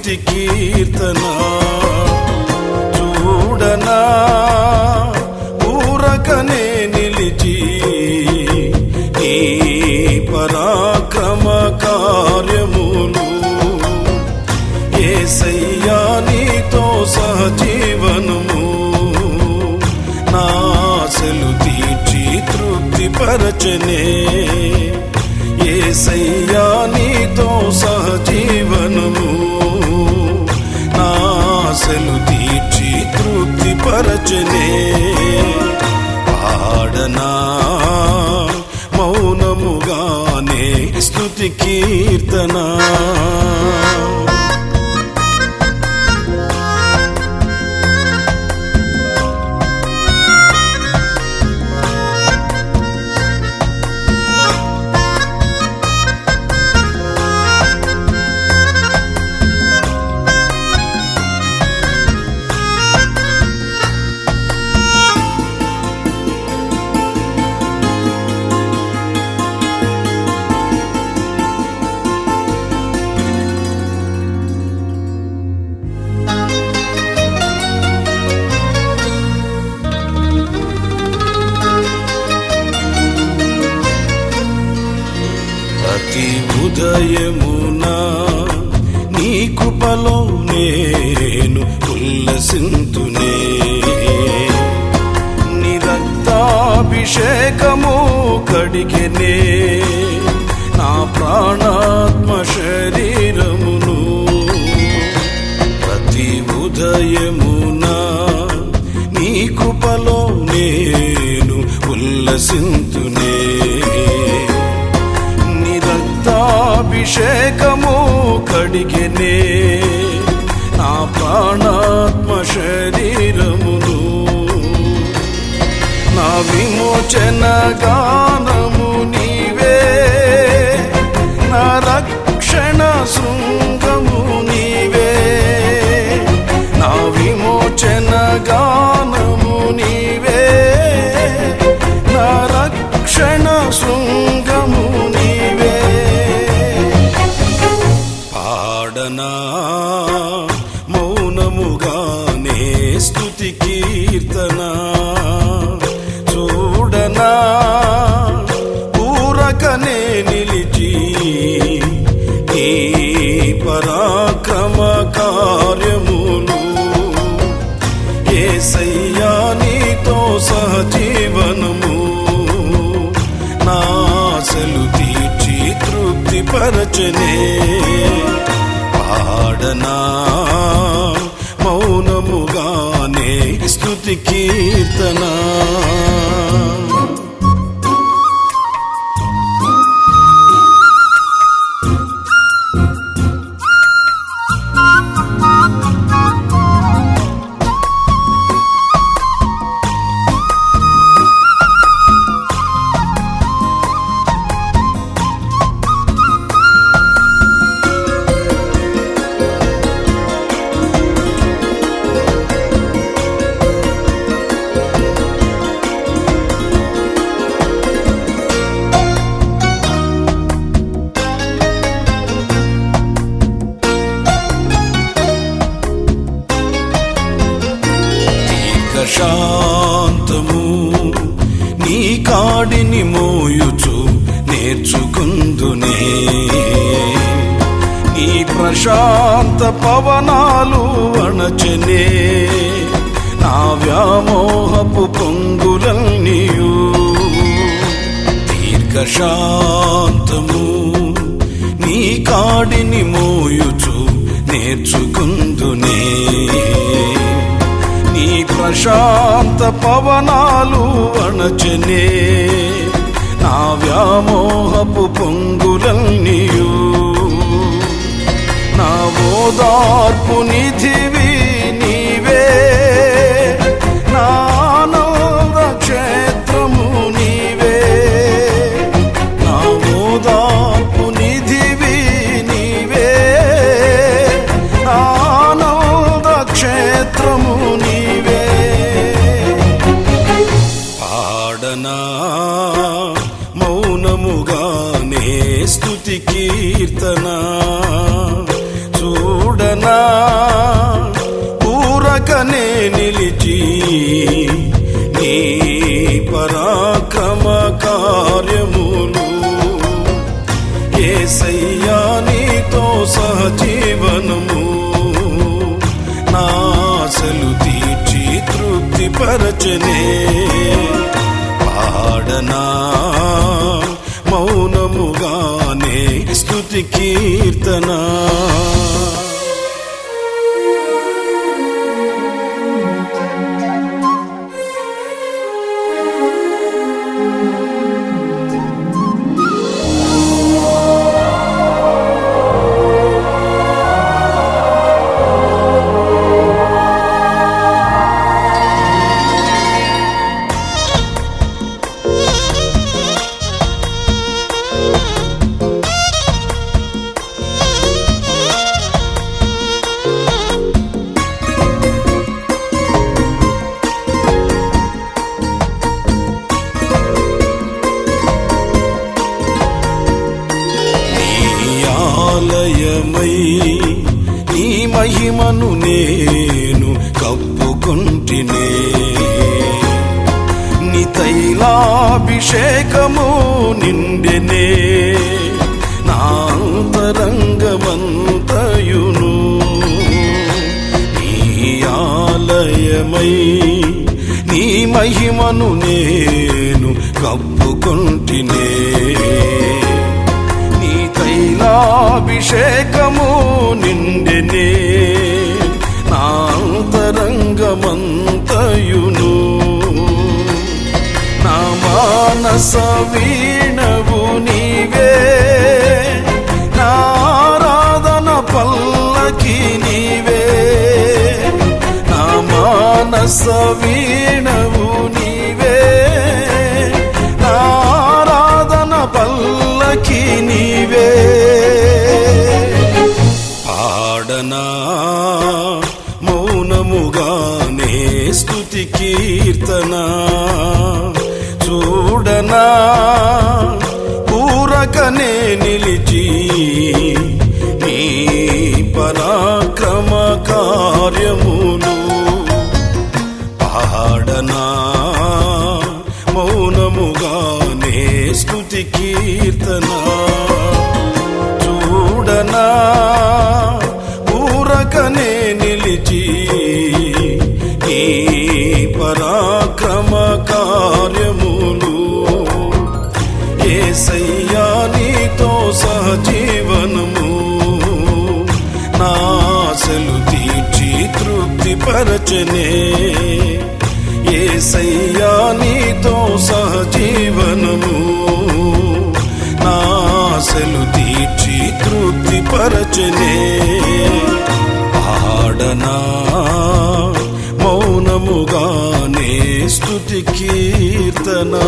స్తుతి కీర్తన? చూడనా? ఊరకనే నిలిచి ఈ పరాక్రమ కార్యములు. ఏసయ్యా నీతో సహజీవనము. నాశలు తీర్చి తృప్తి పరచనే ఏసయ్యా నీతో సహజీవనము ఆశలు తీర్చి తృప్తి పరచనే పాడనా మౌనముగానే స్తుతి కీర్తనా. ఉల్లసింతునే నీ కడిగనే. నా ప్రాణాత్మ శరీరమును ప్రతి ఉదయమున నీ కృపలో నేను ఉల్లసింతు ప్రాణాత్మ శరీరమును నా విమోచనగా పరాక్రమ కార్యములు ఏసయ్యా నీతో సహజీవనము. నాశలు తీర్చి తృప్తి పరచనే పాడనా మౌనముగానే స్తుతి కీర్తనా. శాంతము నీ కాడిని మోయుచు నేర్చుకుందునే నీ. ప్రశాంత పవనాలు అణచనే నా. వ్యామోహపు పొంగులన్నీయు దీర్ఘశాంతము. నీ కాడిని మోయుచు నేర్చుకుందునే ప్రశాంత పవనాలు అణచనే నా వ్యామోహపు పొంగులన్నీయు. నా ఓదార్పు నిధివి నీవే. మౌనముగానే స్థుతి కీర్తన. చూడనా పూరకనే నిలిచి నీ పరాక్రమ కార్యములు. ఏసయ్యా నీతో సహజీవనము. నాశలు తీర్చి తృప్తిపరచనే. పాడనా? మౌనముగానే స్తుతి కీర్తనా? నేను కప్పుకుంటినే. నీ తైలాభిషేకము నిండెనే. నాంతరంగమంతయును నీ ఆలయమై నీ మహిమను నేను కప్పుకుంటినే. నీ తైలాభిషేకము నిండి నాంతరంగమంతయును నా మానస వీణవు నీవే. నారాధన పల్లకి నీవే. నా మానస వీణవు స్తుతి కీర్తన. చూడనా పూరకనే నిలిచి నీ పరాక్రమ కార్యములు పాడనా. జీవనము. నాశలు తీర్చి తృప్తి పరచనే ఏసయ్యా నీతో సహజీవనము. నాశలు తీర్చి తృప్తి పరచనే పాడనా మౌనముగానే స్తుతి కీర్తనా.